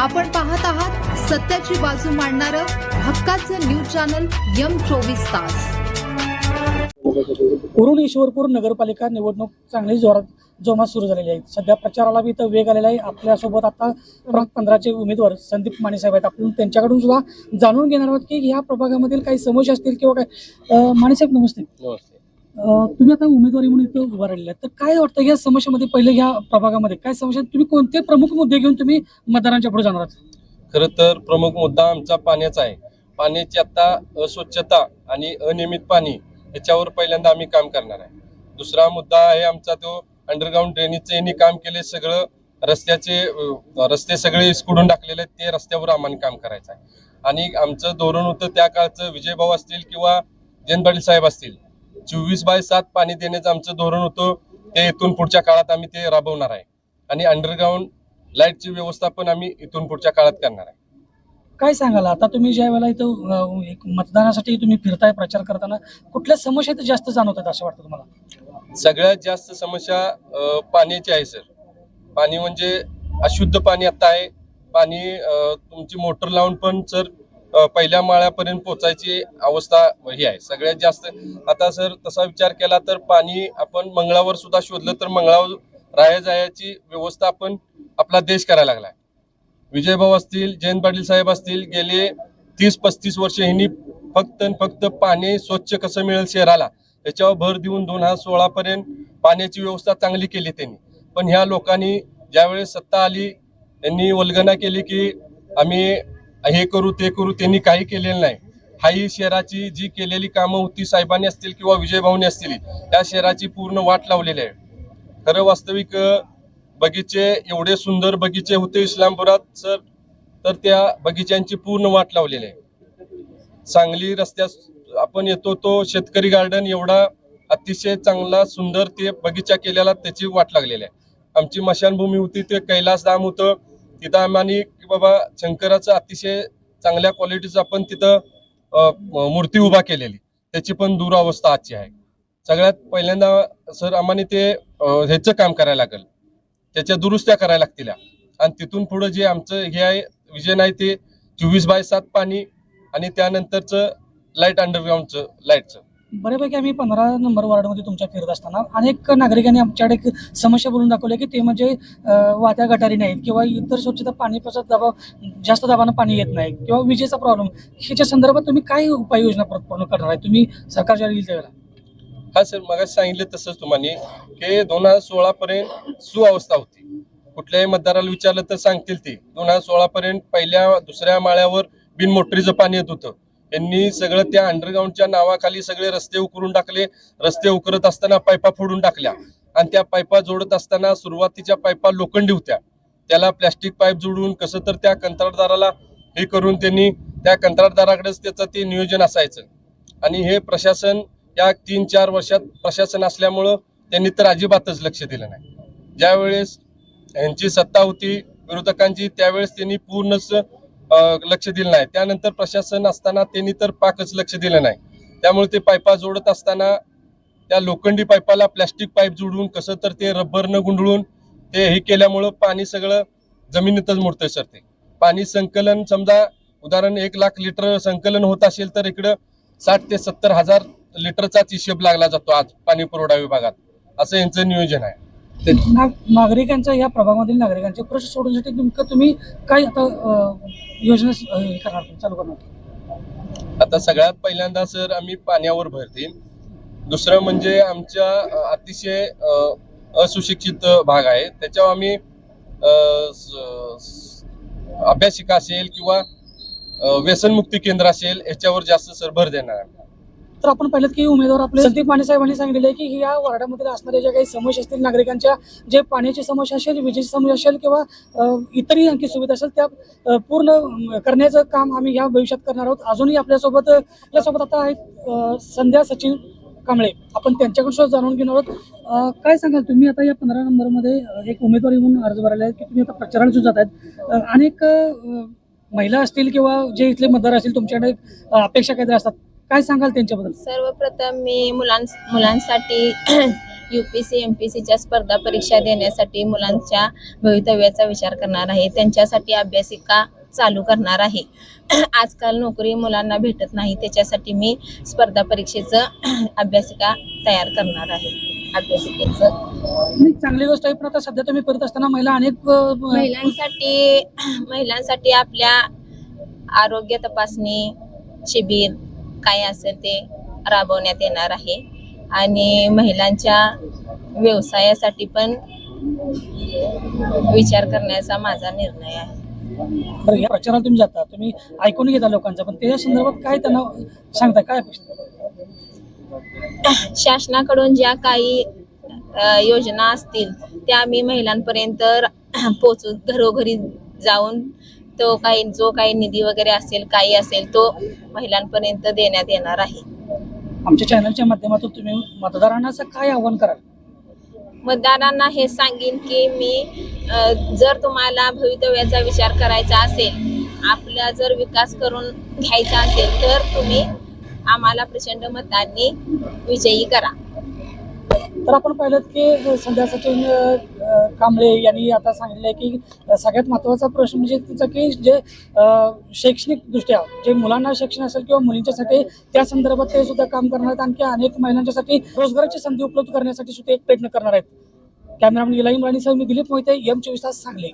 आपण पाहत आहात सत्याची बाजू मांडणारं हक्काचं न्यूज चॅनल यम चोवीस तास. उरुण ईश्वरपूर नगरपालिका निवडणूक चांगली जोरात जोमात सुरू झालेली आहे. सध्या प्रचाराला बी इथं वेग आलेला आहे. आपल्यासोबत आता क्रमांक पंधराचे उमेदवार संदीप माने साहेब आहेत. आपण त्यांच्याकडून सुद्धा जाणून घेणार आहोत की ह्या प्रभागामधील काही समस्या असतील किंवा काय. अं, माने साहेब नमस्ते. नमस्ते. तुम्ही आता उमेदवारी म्हणून इथं उभा राहिलेला तर काय वाटतं या समस्यामध्ये पहिले या प्रभागामध्ये काय समस्या तुम्ही कोणते प्रमुख मुद्दे घेऊन तुम्ही मतदारांच्या पुढे जाणार आहात? खरं तर प्रमुख मुद्दा आमचा पाण्याचा आहे. पाण्याची आता अस्वच्छता आणि अनियमित पाणी याच्यावर पहिल्यांदा आम्ही काम करणार आहे. दुसरा मुद्दा आहे आमचा तो अंडरग्राऊंड ड्रेनेजचं यांनी काम केले सगळं रस्त्याचे रस्ते सगळे इसकुडून टाकलेले आहेत ते रस्त्यावर आम्हाला काम करायचं आहे. आणि आमचं धोरण होतं त्या काळचं विजयभाऊ असतील किंवा जयंत पाटील साहेब असतील चोवीस बाय सात पाणी देण्याचं आमचं धोरण होतं. ते इथून पुढच्या काळात आम्ही ते राबवणार आहे. आणि अंडरग्राऊंड लाईटची व्यवस्था पण आम्ही इथून पुढच्या काळात करणार आहे. काय सांगाल? आता तुम्ही ज्या वेळेला इथं एक मतदानासाठी तुम्ही फिरताय प्रचार करताना कुठल्या समस्या इथं जास्त जाणवतात असं वाटतं तुम्हाला? सगळ्यात जास्त समस्या पाण्याची आहे सर. पाणी म्हणजे अशुद्ध पाणी आता आहे. पाणी तुमची मोटर लावून पण सर पहिल्या माळ्यापर्यंत पोचायची अवस्था ही आहे. सगळ्यात जास्त आता सर तसा विचार केला तर पाणी आपण मंगळावर सुद्धा शोधलं तर मंगळावर राया जायची व्यवस्था आपण आपला देश करायला लागलाय. विजयभाऊ असतील जयंत पाटील साहेब असतील गेले तीस पस्तीस वर्ष ह्यांनी फक्त फक्त पाणी स्वच्छ कसं मिळेल शहराला याच्यावर भर देऊन दोन हजार सोळा पर्यंत पाण्याची व्यवस्था चांगली केली त्यांनी. पण ह्या लोकांनी ज्यावेळेस सत्ता आली यांनी वल्गना केली की आम्ही हे करू ते करू त्यांनी काही केलेलं नाही. हाही शहराची जी केलेली कामं होती साहेबांनी असतील किंवा विजयभाऊनी असतील त्या शहराची पूर्ण वाट लावलेली आहे. खरं वास्तविक बगीचे एवढे सुंदर बगीचे होते इस्लामपुरात सर तर त्या बगीच्यांची पूर्ण वाट लावलेली आहे. सांगली रस्त्यास आपण येतो तो शेतकरी गार्डन एवढा अतिशय चांगला सुंदर ते बगीचा केलेला त्याची वाट लागलेली आहे. आमची मशानभूमी होती ते कैलास धाम होतं. तिथं आम्ही की बाबा शंकराचं अतिशय चांगल्या क्वालिटीचं आपण तिथं मूर्ती उभा केलेली. त्याची पण दुरावस्था आजची आहे. सगळ्यात पहिल्यांदा सर आम्हाला ते ह्याचं काम करायला लागेल. त्याच्या दुरुस्त्या करायला लागतील. आणि तिथून पुढं जे आमचं हे आहे विजन आहे ते चोवीस बाय सात पाणी आणि त्यानंतरचं लाइट अंडरग्राऊंडचं लाईटचं बऱ्यापैकी आम्ही पंधरा नंबर वॉर्डमध्ये तुमच्या फिरत असताना अनेक नागरिकांनी आमच्याकडे एक समस्या बोलून दाखवल्या की ते म्हणजे अं, वात्या गटारी नाहीत किंवा इतर स्वच्छता पाण्याचा दबाव जास्त दाबानं पाणी येत नाही किंवा विजेचा प्रॉब्लेम ह्याच्या संदर्भात तुम्ही काय उपाययोजना पूर्ण करणार आहे? तुम्ही सरकारच्या येईल त्यावेळेला. हा सर मग सांगितलं तसंच तुम्हाला की दोन हजार सोळा पर्यंत सुअवस्था होती. कुठल्याही मतदाराला विचारलं तर सांगतील ते. दोन हजार सोळा पर्यंत पहिल्या दुसऱ्या माळ्यावर बिन मोटरीचं पाणी येत होतं. यांनी सगळं त्या अंडरग्राऊंडच्या नावाखाली सगळे रस्ते उकरून टाकले. रस्ते उकरत असताना पायपा फोडून टाकल्या. आणि त्या पायपा जोडत असताना सुरुवातीच्या पायपा लोखंडी होत्या. त्याला प्लॅस्टिक पाईप जोडून कसं तर त्या कंत्राटदाराला हे करून त्यांनी त्या कंत्राटदाराकडेच त्याचं ते नियोजन असायचं. आणि हे प्रशासन या तीन चार वर्षात प्रशासन असल्यामुळं त्यांनी तर अजिबातच लक्ष दिलं नाही. ज्यावेळेस यांची सत्ता होती विरोधकांची त्यावेळेस त्यांनी पूर्णच लक्ष दिलं नाही. त्यानंतर प्रशासन असताना त्यांनी तर पाकच लक्ष दिलं नाही. त्यामुळे ते पायपा जोडत असताना त्या लोखंडी पाईपाला प्लॅस्टिक पाईप जोडून कसं तर ते रब्बरनं गुंडळून ते हे केल्यामुळं पाणी सगळं जमिनीतच मुरतंय सर ते. पाणी संकलन समजा उदाहरण एक लाख लिटर संकलन होत असेल तर इकडं साठ ते सत्तर हजार लिटरचाच हिशेब लागला जातो आज पाणी पुरवठा विभागात. असं यांचं नियोजन आहे. ना नागरिकांच्या या प्रभागामधील नागरिकांचे प्रश्न सोडवण्यासाठी नेमकं तुम्ही काय आता अं, योजना हे करणार तुम्ही, चालू करणार आता सगळ्यात पहिल्यांदा सर आम्ही पाण्यावर भर देईन. दुसरं म्हणजे आमच्या अ, अतिशय अ, असुशिक्षित भाग आहे. त्याच्यावर आम्ही अ, स- स- अभ्यासिका असेल किंवा अ, व्यसनमुक्ती केंद्र असेल याच्यावर जास्त सर भर देणार आहे तर आपण पाहिलं की उमेदवार आपले संदीप माने साहेबांनी सांगितले आहे की या वार्डामध्ये असणाऱ्या ज्या काही समस्या असतील नागरिकांच्या जे पाण्याची समस्या असेल विजेची समस्या असेल किंवा इतरही आणखी सुविधा असेल त्या पूर्ण करण्याचं काम आम्ही या भविष्यात करणार आहोत. अजूनही आपल्यासोबत आपल्यासोबत आता आहेत संध्या सचिन कांबळे. आपण त्यांच्याकडून सुद्धा जाणून घेणार आहोत. काय सांगाल तुम्ही? आता या पंधरा नंबरमध्ये एक उमेदवारी म्हणून अर्ज भरायला आहे की तुम्ही आता प्रचाराला सुद्धा जात आहेत अनेक महिला असतील किंवा जे इथले मतदार असतील तुमच्याकडे अपेक्षा काहीतरी असतात. काय सांगाल त्यांच्याबद्दल? सर्वप्रथम मी मुलां मुलांसाठी U P C M P सीच्या स्पर्धा परीक्षा देण्यासाठी मुलांच्या भवितव्याचा विचार करणार आहे. त्यांच्यासाठी अभ्यासिका चालू करणार आहे. आजकाल नोकरी मुलांना भेटत नाही. त्याच्यासाठी मी स्पर्धा परीक्षेचं अभ्यासिका तयार करणार आहे. अभ्यासिकेचं. नाही, चांगली गोष्ट आहे. पण आता सध्या तुम्ही करत असताना महिला अनेक महिलांसाठी महिलांसाठी आपल्या आरोग्य तपासणी शिबिर काय असेल ते राबवण्यात येणार आहे. आणि महिलांच्या व्यवसायासाठी पण विचार करण्याचा माझा निर्णय आहे. बरं, या प्रचाराला तुम्ही जाता. तुम्ही ऐकून घेता लोकांचं पण त्याच्या संदर्भात काय त्यांना सांगता? काय अपेक्षा? शासनाकडून ज्या काही योजना असतील त्या आम्ही महिलांपर्यंत पोचू घरोघरी जाऊन तो काही जो काही निधी वगैरे असेल काही असेल तो महिलांपर्यंत देण्यात येणार आहे. आमच्या चॅनलच्या माध्यमातून तुम्ही मतदारांना असं काय आव्हान कराल? मतदारांना हे सांगेन की मी जर तुम्हाला भवितव्याचा विचार करायचा असेल आपला जर विकास करून घ्यायचा असेल तर तुम्ही आम्हाला प्रचंड मतांनी विजयी करा. तर आपण पाहिलं की संध्या सचिन कांबळे यांनी आता सांगितलंय की सगळ्यात महत्त्वाचा प्रश्न म्हणजे तिचा की जे शैक्षणिकदृष्ट्या जे मुलांना शिक्षण असेल किंवा मुलींच्यासाठी त्या संदर्भात ते सुद्धा काम करणार आहेत. आणखी अनेक महिलांच्यासाठी रोजगाराची संधी उपलब्ध करण्यासाठी सुद्धा एक प्रयत्न करणार आहेत. कॅमेरामॅन इलाही राणीसह मी दिलीप मोहिते एम चोवीस तास सांगली.